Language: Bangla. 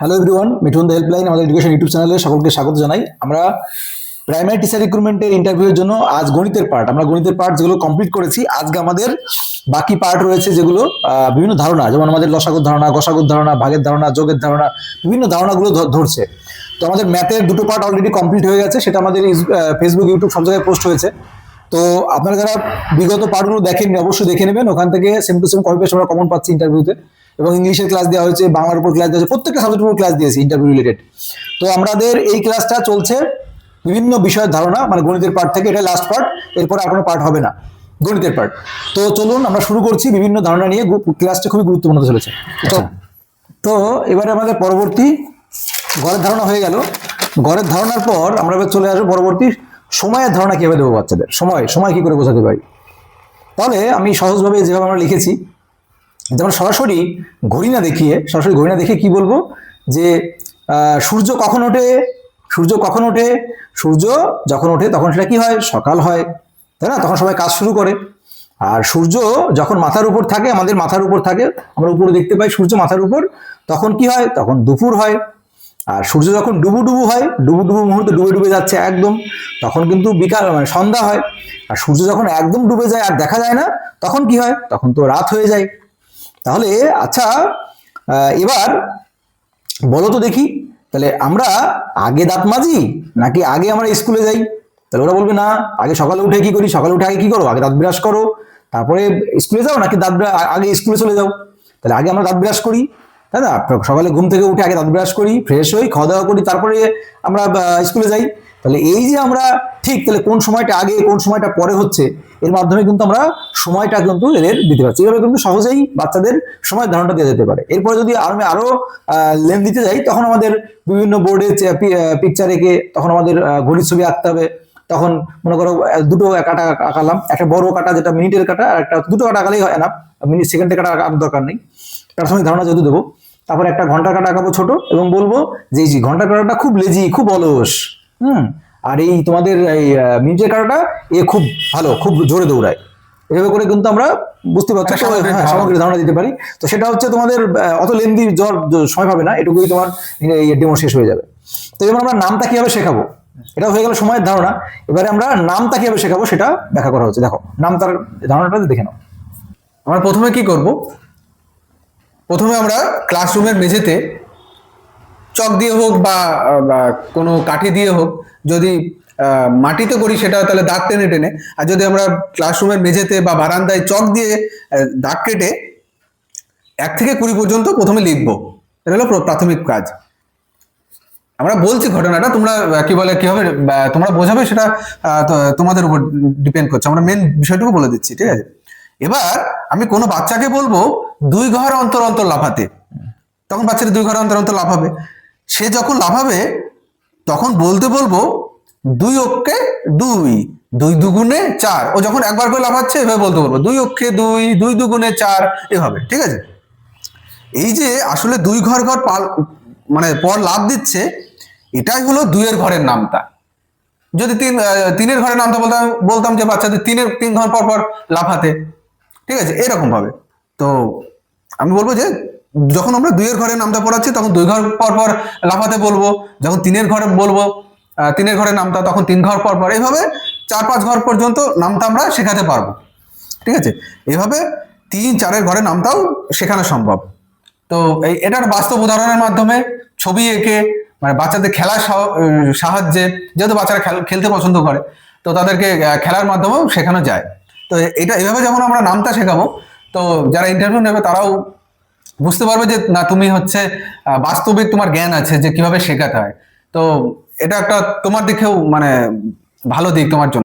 Hello everyone Mithun the helpline আমাদের এডুকেশন ইউটিউব চ্যানেলে সকলকে স্বাগত জানাই। আমরা প্রাইমারি টিচার রিক্রুটমেন্টের ইন্টারভিউর জন্য আজ গণিতের পার্ট আমরা গণিতের পার্ট যেগুলো কমপ্লিট করেছি, আজকে আমাদের বাকি পার্ট রয়েছে যেগুলো বিভিন্ন ধারণা, যেমন আমাদের লসাগুর ধারণা, গসাগুর ধারণা, ভাগের ধারণা, যোগের ধারণা, বিভিন্ন ধারণাগুলো ধরছে। তো আমাদের ম্যাথের দুটো পার্ট অলরেডি কমপ্লিট হয়ে গেছে, সেটা আমাদের ফেসবুক ইউটিউব সব জায়গায় পোস্ট হয়েছে। তো আপনারা যারা বিগত পার্টগুলো দেখেননি, অবশ্যই দেখে নেবেন, ওখান থেকে সেম টু সেম কপি আমরা কমন পাচ্ছি ইন্টারভিউতে এবং ইংলিশের ক্লাস দেওয়া হয়েছে বাংলার উপর ক্লাস দেওয়া হয়েছে প্রত্যেকটা সাবজেক্টের উপর ক্লাস দিয়েছি ইন্টারভিউ রিলেটেড তো আমাদের এই ক্লাসটা চলছে বিভিন্ন বিষয়ের ধারণা মানে গণিতের পার্ট থেকে এটা লাস্ট পার্ট এরপরে আর কোনো পার্ট হবে না গণিতের পার্ট তো চলুন আমরা শুরু করছি বিভিন্ন ধারণা নিয়ে ক্লাসটা খুবই গুরুত্বপূর্ণ চলেছে। তো তো এবারে আমাদের পরবর্তী গড়ের ধারণা হয়ে গেল। গড়ের ধারণার পর আমরা এবার চলে আসব পরবর্তী সময়ের ধারণা কীভাবে দেবো বাচ্চাদের? সময় সময় কি করে বোঝাতে পারি? তাহলে আমি সহজভাবে যেভাবে আমরা লিখেছি যেমন সরাসরি ঘড়ি না দেখিয়ে, সরাসরি ঘড়ি না দেখে কি বলব? যে সূর্য কখন ওঠে? সূর্য কখন ওঠে? সূর্য যখন ওঠে তখন সেটা কি হয়? সকাল হয়। তাই না? তখন সবাই কাজ শুরু করে। আর সূর্য যখন মাথার উপর থাকে, আমাদের মাথার উপর থাকে, আমরা উপরে দেখতে পাই সূর্য মাথার উপর, তখন কি হয়? তখন দুপুর হয়। আর সূর্য যখন ডুবু ডুবু হয়, ডুবু ডুবু মুহূর্তে ডুবে ডুবে যাচ্ছে একদম। তখন কিন্তু বিকাল মানে সন্ধ্যা হয়। আর সূর্য যখন একদম ডুবে যায় আর দেখা যায় না, তখন কি হয়? তখন তো রাত হয়ে যায়। তাহলে আচ্ছা এবার বলো তো দেখি, তাহলে আমরা আগে দাঁত মাজি নাকি আগে আমরা স্কুলে যাই? তাহলে ওরা বলবে না, আগে সকালে উঠে কি করি? সকালে উঠে আগে কি করো? আগে দাঁত ব্রাশ করো। তারপরে স্কুলে যাও নাকি দাঁত আগে স্কুলে চলে যাও? তাহলে আগে আমরা দাঁত ব্রাশ করি। তাই না? সকালে ঘুম থেকে উঠে আগে দাঁত ব্রাশ করি ফ্রেশ হই, খাওয়া দাওয়া করি, তারপরে আমরা স্কুলে যাই। তাহলে এই যে আমরা, ঠিক, তাহলে কোন সময়টা আগে, কোন সময়টা পরে হচ্ছে, এর মাধ্যমে কিন্তু আমরা সময়টা কিন্তু এদের দিতে পারছি। এইভাবে কিন্তু সহজেই বাচ্চাদের সময় ধারণটা দেওয়া যেতে পারে। এরপরে যদি আমি আরও লেন দিতে যাই, তখন আমাদের বিভিন্ন বোর্ডে পিকচার এঁকে, তখন আমাদের ঘড়ির ছবি আঁকতে হবে। তখন মনে করো দুটো কাটা আঁকালাম, একটা বড় কাটা, যেটা মিনিটের কাটা, আর একটা দুটো কাটা আঁকালেই হয় না মিনিট সেকেন্ডের কাটা আঁকার দরকার নেই। তার সঙ্গে ধারণা যেহেতু দেবো। তারপরে একটা ঘণ্টার কাটা আঁকাবো ছোট এবং বলব যে এই যে ঘণ্টার কাটাটা খুব লেজি খুব অলস। হুম? আর এই তোমাদের এই মিনিটের কাটাটা এ খুব ভালো খুব জোরে দৌড়ায়। এভাবে করে কিন্তু আমরা বুঝতে পারছি হ্যাঁ, ধারণা। ধারণা দিতে পারি। তো সেটা হচ্ছে তোমাদের অত লেন্দি জ্বর সময় পাবে না এটুকুই তোমার ডেমো শেষ হয়ে যাবে। তো এবার আমরা নামটা কীভাবে শেখাবো? এটা হয়ে গেল সময়ের ধারণা। এবারে আমরা নামটা কীভাবে শেখাবো সেটা ব্যাখ্যা করা হচ্ছে। দেখো নাম তার ধারণাটা দেখে নাও। আমরা প্রথমে কি করব? প্রথমে আমরা ক্লাসরুমের মেঝেতে চক দিয়ে হোক বা কোনো কাঠি দিয়ে হোক যদি মাটিতে করি সেটা তাহলে দাগ টেনে টেনে আর যদি আমরা ক্লাসরুমের মেঝেতে বা বারান্দায় চক দিয়ে দাগ কেটে এক থেকে কুড়ি পর্যন্ত প্রথমে লিখব। এটা হলো প্র- প্রাথমিক কাজ। আমরা বলছি ঘটনাটা তোমরা কি বলে কীভাবে আহ, তোমরা বোঝাবে সেটা তোমাদের উপর ডিপেন্ড করছে। আমরা মেন বিষয়টুকু বলে দিচ্ছি ঠিক আছে? এবার আমি কোনো বাচ্চাকে বলব দুই ঘর অন্তর অন্তর লাফাতে তখন বাচ্চাটা দুই ঘর অন্তর অন্তর লাফাবে সে যখন লাফাবে তখন বলতে বলব, দুই অক্ষে দুই দুই দুগুণে চার। ও যখন একবার করে লাফাচ্ছে এভাবে বলতে বলব, দুই অক্ষে দুই দুই দুগুণে চার এভাবে ঠিক আছে? এই যে আসলে দুই ঘর ঘর পাল মানে পর লাভ দিচ্ছে, এটাই হলো দুইয়ের ঘরের নামটা যদি তিন তিনের ঘরের নামটা বলতাম বলতাম যে বাচ্চাদের তিনের, তিন ঘর পর পর লাফাতে ঠিক আছে? এরকম ভাবে তো আমি বলব যে, যখন আমরা দুইয়ের ঘরে নামটা পড়াচ্ছি, তখন দুই ঘর পর পর লাফাতে বলব, যখন তিনের ঘরে বলব তিনের ঘরে নামটা, তখন তিন ঘর পর পর। এইভাবে চার পাঁচ ঘর পর্যন্ত নামটা আমরা শেখাতে পারব। ঠিক আছে? এইভাবে তিন চারের ঘরে নামটাও শেখানো সম্ভব। তো এই এটার বাস্তব উদাহরণের মাধ্যমে ছবি এঁকে মানে বাচ্চাদের খেলার সাহ- সাহায্যে, যেহেতু বাচ্চারা খেল- খেলতে পছন্দ করে, তো তাদেরকে খেলার মাধ্যমেও শেখানো যায়। তো এটা এভাবে যখন আমরা নামটা শেখাবো তো যারা ইন্টারভিউ নেবে তারাও বুঝতে পারবে যে না, তুমি হচ্ছে বাস্তবিক তোমার জ্ঞান আছে যে কীভাবে শেখাতে হয়। তো এটা একটা তোমার দিকেও মানে ভালো দিক তোমার জন্য।